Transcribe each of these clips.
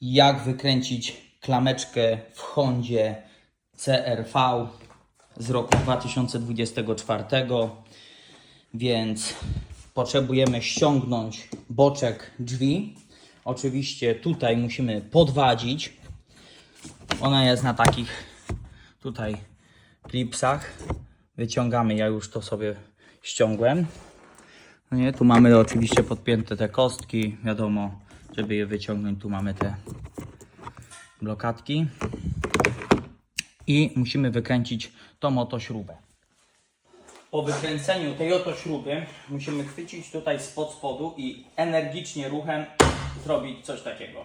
jak wykręcić klameczkę w Hondzie CRV z roku 2024. Więc potrzebujemy ściągnąć boczek drzwi. Oczywiście tutaj musimy podwadzić. Ona jest na takich tutaj klipsach. Wyciągamy, ja już to sobie ściągłem. No nie, tu mamy oczywiście podpięte te kostki, wiadomo, żeby je wyciągnąć, tu mamy te blokadki. I musimy wykręcić tą oto śrubę. Po wykręceniu tej oto śruby musimy chwycić tutaj spod spodu i energicznie ruchem zrobić coś takiego.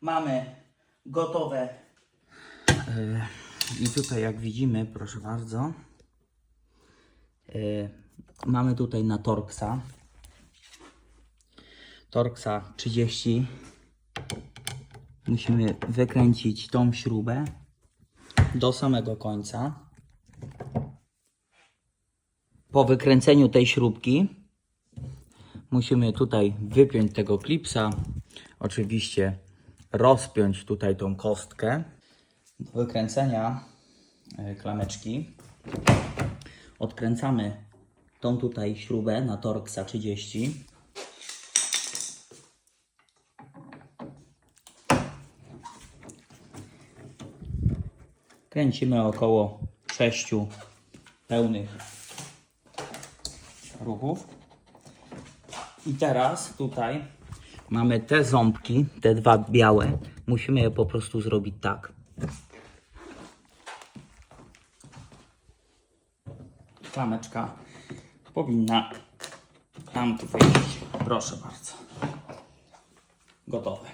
Mamy gotowe. Yy, I tutaj jak widzimy, proszę bardzo, mamy tutaj na Torxa. Torxa 30. Musimy wykręcić tą śrubę do samego końca. Po wykręceniu tej śrubki musimy tutaj wypiąć tego klipsa. Oczywiście rozpiąć tutaj tą kostkę. Do wykręcenia e, klameczki odkręcamy tą tutaj śrubę na Torxa 30. Kręcimy około 6 pełnych ruchów. I teraz tutaj mamy te ząbki, te dwa białe. Musimy je po prostu zrobić tak. Klameczka powinna nam tu wejść. Proszę bardzo. Gotowe.